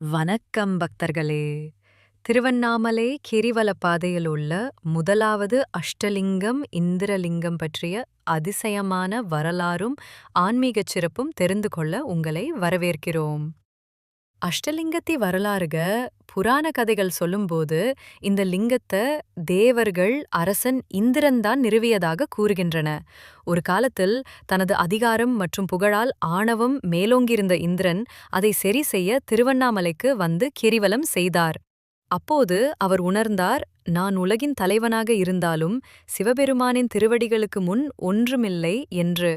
வணக்கம் பக்தர்களே. திருவண்ணாமலை கிரிவல பாதையில் உள்ள முதலாவது அஷ்டலிங்கம் இந்திரலிங்கம் பற்றிய அதிசயமான வரலாறும் ஆன்மீகச் சிறப்பும் தெரிந்து கொள்ள உங்களை வரவேற்கிறோம். அஷ்டலிங்கத்தி வரலாறுக புராண கதைகள் சொல்லும்போது இந்த லிங்கத்தை தேவர்கள் அரசன் இந்திரன் தான் நிறுவியதாக கூறுகின்றன. ஒரு காலத்தில் தனது அதிகாரம் மற்றும் புகழால் ஆணவம் மேலோங்கியிருந்த இந்திரன் அதை சரி செய்ய திருவண்ணாமலைக்கு வந்து கிரிவலம் செய்தார். அப்போது அவர் உணர்ந்தார் நான் உலகின் தலைவனாக இருந்தாலும் சிவபெருமானின் திருவடிகளுக்கு முன் ஒன்றுமில்லை என்று.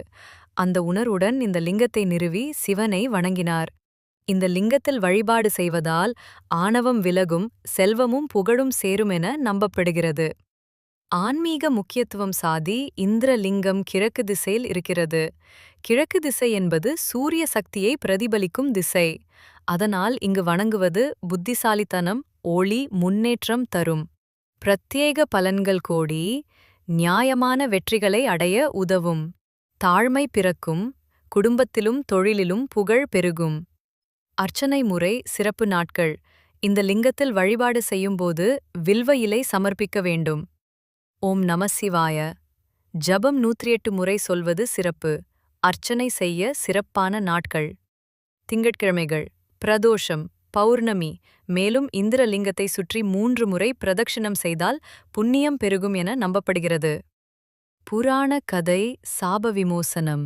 அந்த உணர்வுடன் இந்த லிங்கத்தை நிறுவி சிவனை வணங்கினார். இந்த லிங்கத்தில் வழிபாடு செய்வதால் ஆணவம் விலகும் செல்வமும் புகழும் சேரும் என நம்பப்படுகிறது. ஆன்மீக முக்கியத்துவம் சாதி இந்திரலிங்கம் கிழக்கு திசையில் இருக்கிறது. கிழக்கு திசை என்பது சூரிய சக்தியை பிரதிபலிக்கும் திசை. அதனால் இங்கு வணங்குவது புத்திசாலித்தனம் ஒளி முன்னேற்றம் தரும். பிரத்யேக பலன்கள் கோடி நியாயமான வெற்றிகளை அடைய உதவும். தாழ்மை பிறக்கும் குடும்பத்திலும் தொழிலிலும் புகழ் பெருகும். அர்ச்சனை முறை சிறப்பு நாட்கள். இந்த லிங்கத்தில் வழிபாடு செய்யும்போது வில்வ இலை சமர்ப்பிக்க வேண்டும். ஓம் நம சிவாய. ஜபம் நூற்றி எட்டு முறை சொல்வது சிறப்பு. அர்ச்சனை செய்ய சிறப்பான நாட்கள். திங்கட்கிழமைகள். பிரதோஷம். பௌர்ணமி. மேலும் இந்திரலிங்கத்தை சுற்றி மூன்று முறை பிரதட்சிணம் செய்தால் புண்ணியம் பெருகும் என நம்பப்படுகிறது. புராண கதை சாப விமோசனம்.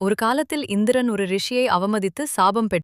ஒரு காலத்தில் இந்திரன் ஒரு ரிஷியை அவமதித்து சாபம் பெற்றார்